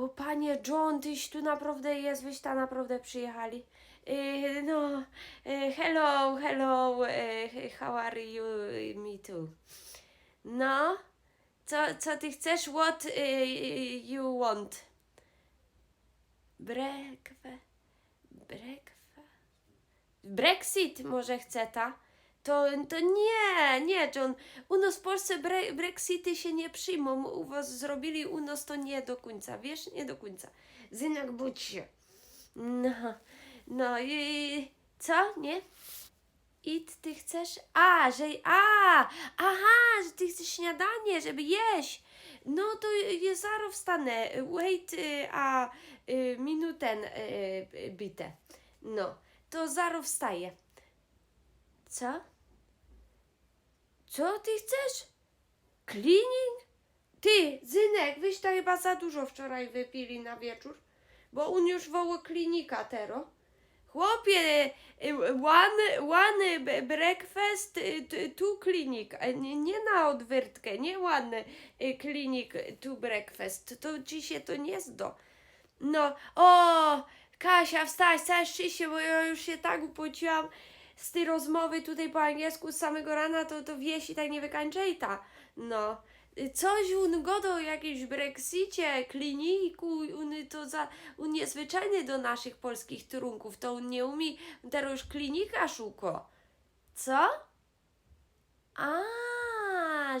O panie John, tyś tu naprawdę jest, wyś tam naprawdę przyjechali. Y, no, y, hello, hello, y, how are you, me too. No, co, co ty chcesz? What you want? Breakfast, breakfast. Brexit może chce ta? To, to nie, nie, John. U nas w Polsce bre, Brexity się nie przyjmą. U was zrobili u nas to nie do końca, wiesz? Nie do końca. Zynek, budź się. No, no i co? Nie? I ty chcesz? A, że. A! Aha, że ty chcesz śniadanie, żeby jeść. No to ja zaraz wstanę. Wait, y, a y, minutę y, bite. No, to zaraz wstaję. Co? Co ty chcesz? Cleaning? Ty, Zynek, wyś to chyba za dużo wczoraj wypili na wieczór, bo on już woła klinika tero. Chłopie, y, one, one breakfast, y, t- two clinic, a nie, nie na odwyrtkę, nie one y, clinic, two breakfast, to ci się to nie zdo. No, o, Kasia, wstań, całe szczęście, bo ja już się tak upociłam z tej rozmowy tutaj po angielsku z samego rana, to, to wieś i tak nie wykańczej ta. No, coś on godał o jakimś Brexicie, kliniku, on to za, on niezwyczajny do naszych polskich trunków, to on nie umie, teraz klinika szuka. Co? A,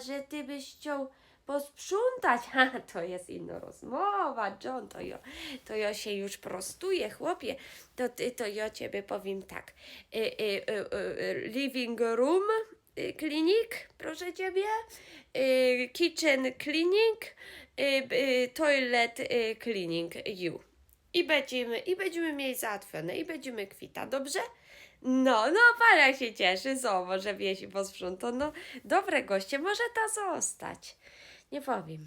że ty byś chciał posprzątać. Ha, to jest inna rozmowa, John, to ja, to ja się już prostuję, chłopie. To, ty, to ja ciebie powiem tak. Y, y, y, living room, y, klinik, proszę ciebie. Kitchen cleaning, toilet cleaning, you. I będziemy, I będziemy mieć załatwione, i będziemy kwita, dobrze? No, no, pan jak się cieszy, zobacz, że wieś i posprząta. No, dobre goście, może ta zostać. Nie powiem.